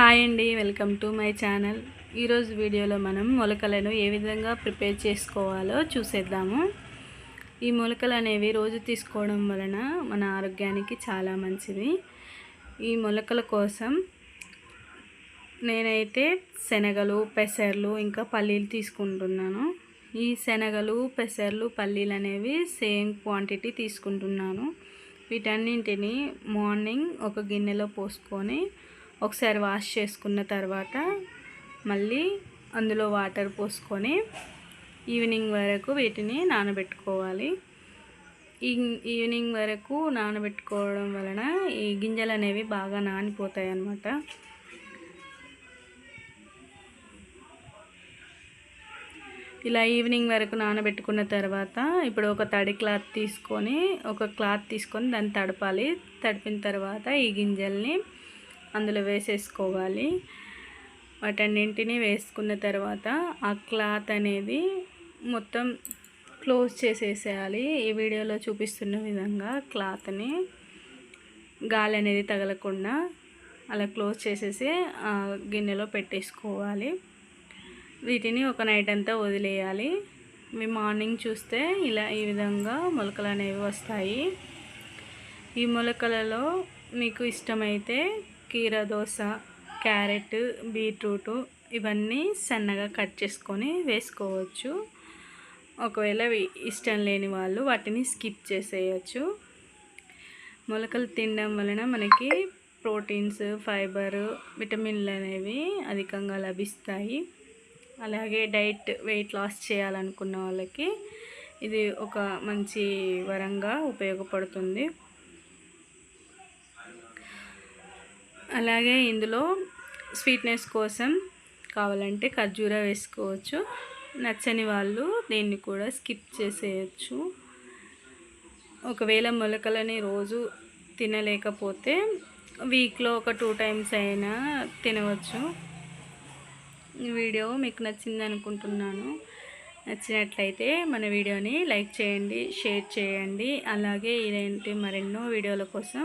Hi అండి welcome to my channel. ఈరోజు వీడియోలో మనం మొలకలను ఏ విధంగా ప్రిపేర్ చేసుకోవాలో చూసేద్దాము. ఈ మొలకలు అనేవి రోజు తీసుకోవడం వలన మన ఆరోగ్యానికి చాలా మంచిది. ఈ మొలకల కోసం నేనైతే శనగలు పెసర్లు ఇంకా పల్లీలు తీసుకుంటున్నాను. ఈ శనగలు పెసర్లు పల్లీలు అనేవి సేమ్ క్వాంటిటీ తీసుకుంటున్నాను. వీటన్నింటిని మార్నింగ్ ఒక గిన్నెలో పోసుకొని ఒకసారి వాష్ చేసుకున్న తర్వాత మళ్ళీ అందులో వాటర్ పోసుకొని ఈవినింగ్ వరకు వీటిని నానబెట్టుకోవాలి. ఈవినింగ్ వరకు నానబెట్టుకోవడం వలన ఈ గింజలు అనేవి బాగా నానిపోతాయి అన్నమాట ఇలా ఈవినింగ్ వరకు నానబెట్టుకున్న తర్వాత ఇప్పుడు ఒక తడి క్లాత్ తీసుకొని ఒక క్లాత్ తీసుకొని దాన్ని తడపాలి. తడిపిన తర్వాత ఈ గింజల్ని అందులో వేసేసుకోవాలి. వాటన్నింటినీ వేసుకున్న తర్వాత ఆ క్లాత్ అనేది మొత్తం క్లోజ్ చేసేసేయాలి. ఈ వీడియోలో చూపిస్తున్న విధంగా క్లాత్ని గాలి అనేది తగలకుండా అలా క్లోజ్ చేసేసి గిన్నెలో పెట్టేసుకోవాలి. వీటిని ఒక నైట్ అంతా వదిలేయాలి. మీ మార్నింగ్ చూస్తే ఇలా ఈ విధంగా మొలకలు అనేవి వస్తాయి. ఈ మొలకలలో మీకు ఇష్టమైతే కీర దోశ క్యారెట్ బీట్రూట్ ఇవన్నీ సన్నగా కట్ చేసుకొని వేసుకోవచ్చు. ఒకవేళ ఇష్టం లేని వాళ్ళు వాటిని స్కిప్ చేసేయచ్చు. మొలకలు తినడం వలన మనకి ప్రోటీన్స్ ఫైబర్ విటమిన్లు అనేవి అధికంగా లభిస్తాయి. అలాగే డైట్ వెయిట్ లాస్ చేయాలనుకున్న వాళ్ళకి ఇది ఒక మంచి వరంగా ఉపయోగపడుతుంది. అలాగే ఇందులో స్వీట్నెస్ కోసం కావాలంటే ఖర్జూర వేసుకోవచ్చు. నచ్చని వాళ్ళు దీన్ని కూడా స్కిప్ చేసేయచ్చు. ఒకవేళ మొలకలని రోజు తినలేకపోతే వీక్లో ఒక టూ టైమ్స్ అయినా తినవచ్చు. వీడియో మీకు నచ్చింది అనుకుంటున్నాను. నచ్చినట్లయితే మన వీడియోని లైక్ చేయండి షేర్ చేయండి. అలాగే ఇలాంటి మరెన్నో వీడియోల కోసం